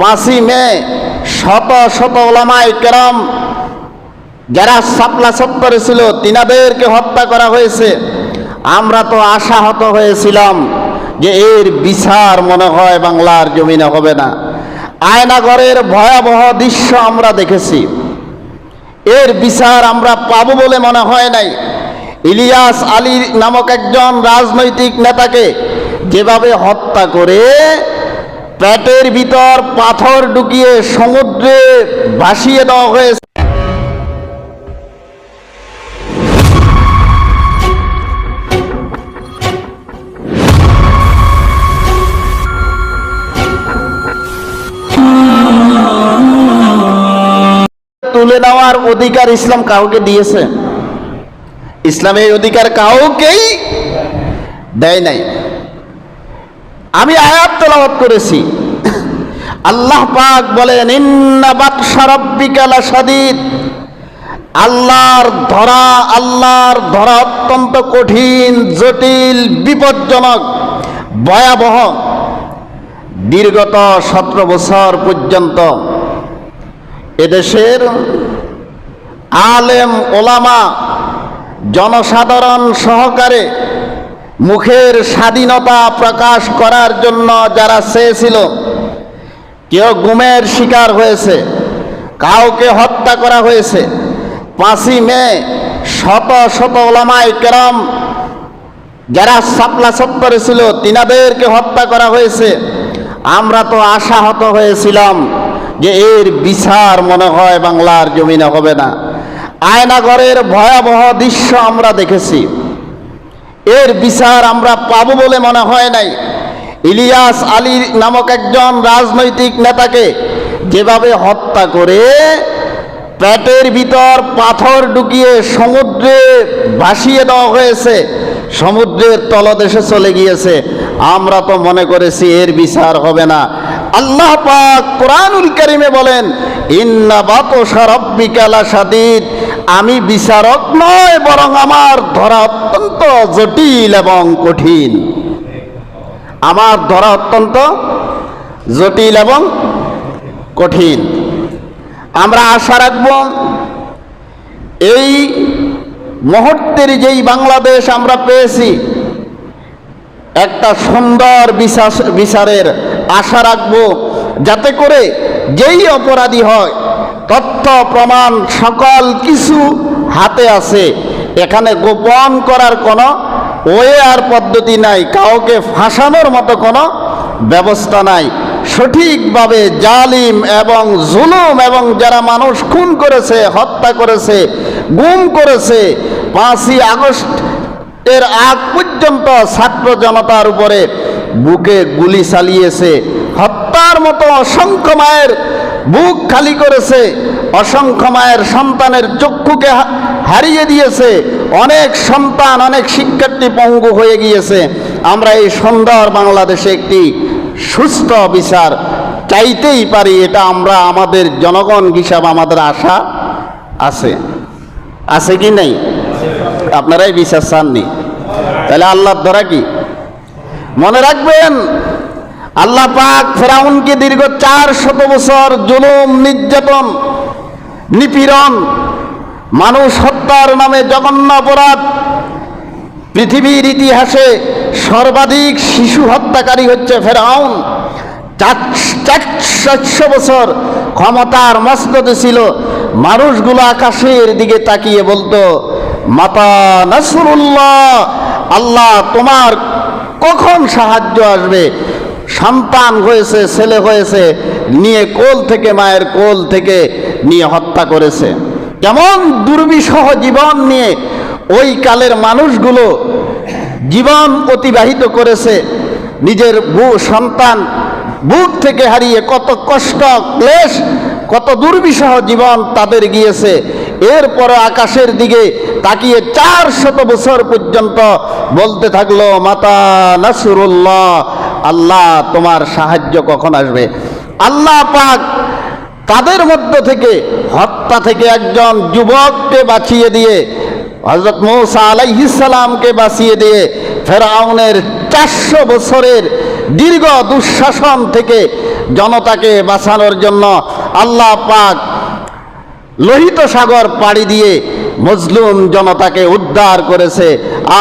পাঁচই মে শত শত ওলামায় কেরম যারা সাপলা সত্তরে ছিল, তিনাদেরকে হত্যা করা হয়েছে। আমরা তো আশাহত হয়েছিলাম যে এর বিচার মনে হয় বাংলার জমিনে হবে না। আয়নাগরের ভয়াবহ দৃশ্য আমরা দেখেছি। এর বিচার আমরা পাবো বলে মনে হয় নাই। ইলিয়াস আলী নামক একজন রাজনৈতিক নেতাকে যেভাবে হত্যা করে পেটের ভিতর পাথর ঢুকিয়ে সমুদ্রে ভাসিয়ে দেওয়া হয়েছে। তুলে নেওয়ার অধিকার ইসলাম কাউকে দিয়েছে। ইসলামের অধিকার কাউকেই দেয় নাই। আমি আয়াত তেলাওয়াত করেছি। আল্লাহ পাক বলেন লাশাদীদ। আল্লাহর ধরা আল্লাহর ধরা অত্যন্ত কঠিন, জটিল, বিপজ্জনক, ভয়াবহ। দীর্ঘত সতেরো বছর পর্যন্ত এদেশের আলেম ওলামা, জনসাধারণ সহকারে মুখের স্বাধীনতা প্রকাশ করার জন্য যারা চেয়েছিল, কেউ গুমের শিকার হয়েছে, কাউকে হত্যা করা হয়েছে, পাঁচই মে শত শত ওলামায় কেরম যারা সাপলা সত্তরে ছিল, তিনাদেরকে হত্যা করা হয়েছে। আমরা তো আশাহত হয়েছিলাম যে এর বিচার মনে হয় বাংলার জমিনে হবে না। আয়নাগরের ভয়াবহ দৃশ্য আমরা দেখেছি। এর বিচার আমরা পাবো বলে মনে হয় নাই। ইলিয়াস আলী নামক একজন রাজনৈতিক নেতাকে যেভাবে হত্যা করে, পেটের ভিতর পাথর ঢুকিয়ে সমুদ্রে ভাসিয়ে দেওয়া হয়েছে, সমুদ্রের তলদেশে চলে গিয়েছে। আমরা তো মনে করেছি এর বিচার হবে না। আল্লাহ পাক কোরআনুল কারিমে বলেন, ইন্না বাতশা রাব্বিকা লাশাদীদ। আমি বিচারক নয়, বরং আমার ধরা অত্যন্ত জটিল এবং কঠিন। আমার ধরা অত্যন্ত জটিল এবং কঠিন। আমরা আশা রাখব, এই মুহূর্তের যেই বাংলাদেশ আমরা পেয়েছি, একটা সুন্দর বিচার বিচারের আশা রাখব যাতে করে যেই অপরাধী হয়, তথ্য, প্রমাণ, সকল কিছু হাতে আছে এখানে গোপন করার কোনো ওয়ে আর পদ্ধতি নাই, কাউকে ফাঁসানোর মতো কোনো ব্যবস্থা নাই। সঠিকভাবে জালিম এবং জুলুম এবং যারা মানুষ খুন করেছে, হত্যা করেছে, গুম করেছে, পাঁচই আগস্ট এর আগ পর্যন্ত ছাত্র জনতার উপরে বুকে গুলি চালিয়েছে। হত্যার মতো অসংখ্য মায়ের বুক খালি করেছে। অসংখ্য মায়ের সন্তানের চক্ষুকে হারিয়ে দিয়েছে। অনেক সন্তান, অনেক শিক্ষার্থী পঙ্গু হয়ে গিয়েছে। আমরা এই সুন্দর বাংলাদেশে একটি সুস্থ বিচার চাইতেই পারি, এটা আমরা আমাদের জনগণ হিসাবে আমাদের আশা আছে। আছে কি নেই? আপনারাই বিশ্বাস চাননি। তাহলে আল্লাহর ধরা কি? মনে রাখবেন, আল্লাহ পাক ফেরাউনকে দীর্ঘ চার শত বছর জুলুম, নির্যাতন, নিপীড়ন, মানুষ হত্যার নামে জঘন্য অপরাধ, পৃথিবীর ইতিহাসে সর্বাধিক শিশু হত্যাকারী হচ্ছে ফেরাউন। চারশো বছর ক্ষমতার মস্ততে ছিল, মানুষগুলো আকাশের দিকে তাকিয়ে বলতো, মাতা নাসরুল্লাহ, আল্লাহ তোমার কখন সাহায্য আসবে? সন্তান হয়েছে, ছেলে হয়েছে, নিয়ে কোল থেকে মায়ের কোল থেকে নিয়ে হত্যা করেছে। কেমন দুর্বিষহ জীবন নিয়ে ওই কালের মানুষগুলো জীবন অতিবাহিত করেছে, নিজের বু, সন্তান বুক থেকে হারিয়ে কত কষ্ট, ক্লেশ, কত দুর্বিষহ জীবন তাদের গিয়েছে। এরপর আকাশের দিকে তাকিয়ে চার শত বছর পর্যন্ত বলতে থাকল, মাতা নাসুরুল্লাহ, আল্লাহ তোমার সাহায্য কখন আসবে? আল্লাহ পাক তাদের মধ্য থেকে, হত্যা থেকে একজন যুবককে বাঁচিয়ে দিয়ে হজরত মৌসা আলাইহিসালামকে বাঁচিয়ে দিয়ে ফেরাউনের চারশো বছরের দীর্ঘ দুঃশাসন থেকে জনতাকে বাঁচানোর জন্য আল্লাহ পাক লোহিত সাগর পাড়ি দিয়ে মজলুম জনতাকে উদ্ধার করেছে,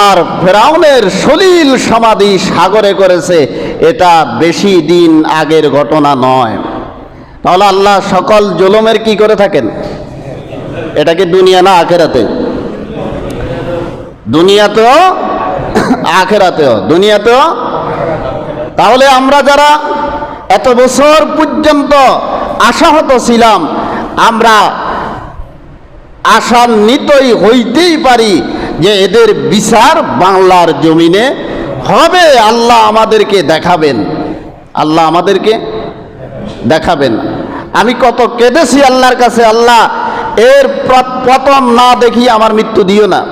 আর ফেরাউনের সলিল সমাধি সাগরে করেছে, এটা বেশি দিন আগের ঘটনা নয়। তাহলে আল্লাহ সকল জুলুমের কি করে থাকেন? এটা কি দুনিয়া না আখেরাতে? দুনিয়াতেও, আখেরাতেও। দুনিয়াতেও, তাহলে আমরা যারা এত বছর পর্যন্ত আশাহত ছিলাম, আমরা আশান্বিতই হইতেই পারি যে এদের বিচার বাংলার জমিনে হবে। আল্লাহ আমাদেরকে দেখাবেন। আল্লাহ আমাদেরকে দেখাবেন। আমি কত কেঁদেছি আল্লাহর কাছে, আল্লাহ, এর প্রথম না দেখি আমার মৃত্যু দিও না।